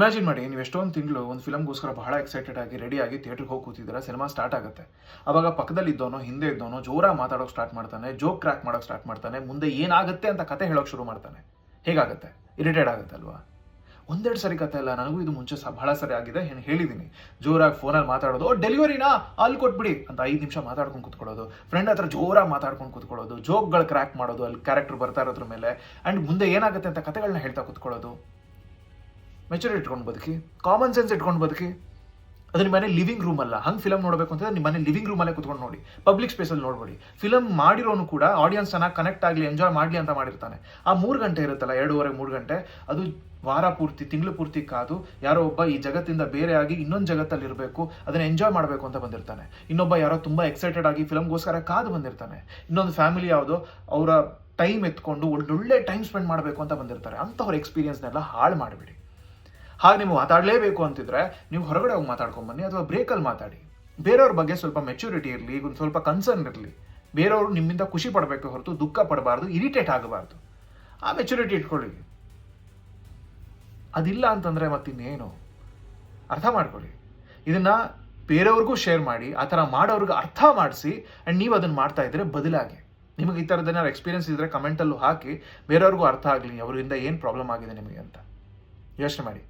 Imagine ಮಾಡಿ, ನೀವು ಎಷ್ಟೊಂದು ತಿಂಗಳು ಒಂದು ಫಿಲಮ್ಗೋಸ್ಕರ ಬಹಳ ಎಕ್ಸೈಟೆಡ್ ಆಗಿ ರೆಡಿ ಆಗಿ ಥಿಯೇಟ್ರಿಗೆ ಹೋಗಿ ಕೂತಿದ್ದೀರಾ ಸಿನಿಮಾ ಸ್ಟಾರ್ಟ್ ಆಗುತ್ತೆ. ಅವಾಗ ಪಕ್ಕದಲ್ಲಿ ಇದ್ದವನು, ಹಿಂದೆ ಇದ್ದವನು ಜೋರಾಗಿ ಮಾತಾಡೋಕೆ ಸ್ಟಾರ್ಟ್ ಮಾಡ್ತಾನೆ ಜೋಕ್ ಕ್ರ್ಯಾಕ್ ಮಾಡೋಕೆ ಸ್ಟಾರ್ಟ್ ಮಾಡ್ತಾನೆ, ಮುಂದೆ ಏನಾಗುತ್ತೆ ಅಂತ ಕತೆ ಹೇಳೋಕೆ ಶುರು ಮಾಡ್ತಾನೆ. ಹೇಗಾಗುತ್ತೆ? ಇರಿಟೇಟ್ ಆಗುತ್ತೆ ಅಲ್ವಾ? ಒಂದೆರಡು ಸರಿ ಕತೆ ಅಲ್ಲ, ನನಗೂ ಇದು ಮುಂಚೆ ಬಹಳ ಸರಿ ಆಗಿದೆ ಏನು ಹೇಳಿದ್ದೀನಿ ಜೋರಾಗಿ ಫೋನಲ್ಲಿ ಮಾತಾಡೋದು, ಓ ಡೆಲಿವರಿನಾ ಅಲ್ಲಿ ಕೊಟ್ಬಿಡಿ. ಅಂತ ಐದು ನಿಮಿಷ ಮಾತಾಡ್ಕೊಂಡು ಕೂತ್ಕೊಳ್ಳೋದು. ಫ್ರೆಂಡ್ ಹತ್ರ ಜೋರಾಗಿ ಮಾತಾಡ್ಕೊಂಡು ಕೂತ್ಕೊಳ್ಳೋದು ಜೋಕ್ಗಳು ಕ್ರ್ಯಾಕ್ ಮಾಡೋದು, ಅಲ್ಲಿ ಕ್ಯಾರೆಕ್ಟರ್ ಬರ್ತಾ ಇರೋದ್ರ ಮೇಲೆ ಆ್ಯಂಡ್ ಮುಂದೆ ಏನಾಗುತ್ತೆ ಅಂತ ಕತೆಗಳನ್ನ ಹೇಳ್ತಾ ಕೂತ್ಕೊಳ್ಳೋದು. ಮೆಚುರಿಟಿ ಇಟ್ಕೊಂಡು ಬದುಕಿ ಕಾಮನ್ ಸೆನ್ಸ್ ಇಟ್ಕೊಂಡು ಬದುಕಿ. ಅದು ನಿಮ್ಮ ಮನೆ ಲಿವಿಂಗ್ ರೂಮ್ ಅಲ್ಲ. ಹಂಗೆ ಫಿಲಮ್ ನೋಡಬೇಕು ಅಂತಂದ್ರೆ ನಿಮ್ಮ ಮನೆ ಲಿವಿಂಗ್ ರೂಮಲ್ಲೇ ಕುತ್ಕೊಂಡು ನೋಡಿ. ಪಬ್ಲಿಕ್ ಸ್ಪೇಸಲ್ಲಿ ನೋಡ್ಬೇಡಿ. ಫಿಲಮ್ ಮಾಡಿರೋನು ಕೂಡ ಆಡಿಯನ್ಸ್ ಚೆನ್ನಾಗಿ ಕನೆಕ್ಟ್ ಆಗಲಿ ಎಂಜಾಯ್ ಮಾಡಲಿ ಅಂತ ಮಾಡಿರ್ತಾನೆ. ಆ ಮೂರು ಗಂಟೆ ಇರುತ್ತಲ್ಲ, ಎರಡೂವರೆ, ಮೂರು ಗಂಟೆ, ಅದು ವಾರ ಪೂರ್ತಿ, ತಿಂಗಳು ಪೂರ್ತಿ ಕಾದು ಯಾರೋ ಒಬ್ಬ ಈ ಜಗತ್ತಿಂದ ಬೇರೆ ಆಗಿ ಇನ್ನೊಂದು ಜಗತ್ತಲ್ಲಿ ಇರಬೇಕು, ಅದನ್ನ ಎಂಜಾಯ್ ಮಾಡಬೇಕು ಅಂತ ಬಂದಿರ್ತಾನೆ. ಇನ್ನೊಬ್ಬ ಯಾರೋ ತುಂಬ ಎಕ್ಸೈಟೆಡ್ ಆಗಿ ಫಿಲಮ್ಗೋಸ್ಕರ ಕಾದು ಬಂದಿರ್ತಾನೆ. ಇನ್ನೊಂದು ಫ್ಯಾಮಿಲಿ ಯಾವುದೋ, ಅವರ ಟೈಮ್ ಎತ್ಕೊಂಡು ಒಳ್ಳೊಳ್ಳೆ ಟೈಮ್ ಸ್ಪೆಂಡ್ ಮಾಡಬೇಕು ಅಂತ ಬಂದಿರ್ತಾರೆ. ಅಂಥವ್ರ ಎಕ್ಸ್ಪೀರಿಯನ್ಸ್ನೆಲ್ಲ ಹಾಳು ಮಾಡಿಬಿಡಿ. ಹಾಗೆ ನೀವು ಮಾತಾಡಲೇಬೇಕು ಅಂತಿದ್ರೆ ನೀವು ಹೊರಗಡೆ ಹೋಗಿ ಮಾತಾಡ್ಕೊಂಡು ಬನ್ನಿ ಅಥವಾ ಬ್ರೇಕಲ್ಲಿ ಮಾತಾಡಿ. ಬೇರೆಯವ್ರ ಬಗ್ಗೆ ಸ್ವಲ್ಪ ಮೆಚ್ಯೂರಿಟಿ ಇರಲಿ, ಒಂದು ಸ್ವಲ್ಪ ಕನ್ಸರ್ನ್ ಇರಲಿ. ಬೇರೆಯವರು ನಿಮ್ಮಿಂದ ಖುಷಿ ಪಡಬೇಕು ಹೊರತು, ದುಃಖ ಪಡಬಾರ್ದು ಇರಿಟೇಟ್ ಆಗಬಾರ್ದು. ಆ ಮೆಚುರಿಟಿ ಇಟ್ಕೊಳ್ಳಿ. ಅದಿಲ್ಲ ಅಂತಂದರೆ ಮತ್ತಿನ್ನೇನು? ಅರ್ಥ ಮಾಡ್ಕೊಳ್ಳಿ. ಇದನ್ನು ಬೇರೆಯವ್ರಿಗೂ ಶೇರ್ ಮಾಡಿ, ಆ ಥರ ಮಾಡೋರ್ಗೆ ಅರ್ಥ ಮಾಡಿಸಿ ಆ್ಯಂಡ್ ನೀವು ಅದನ್ನು ಮಾಡ್ತಾ ಇದ್ದರೆ ಬದಲಾಗಿ. ನಿಮಗೆ ಈ ಥರದ್ದೇನಾದ್ರು ಎಕ್ಸ್ಪೀರಿಯನ್ಸ್ ಇದ್ದರೆ ಕಮೆಂಟಲ್ಲೂ ಹಾಕಿ, ಬೇರೆಯವ್ರಿಗೂ ಅರ್ಥ ಆಗಲಿ, ಅವರಿಂದ ಏನು ಪ್ರಾಬ್ಲಮ್ ಆಗಿದೆ ನಿಮಗೆ ಅಂತ. ಯೋಚನೆ ಮಾಡಿ.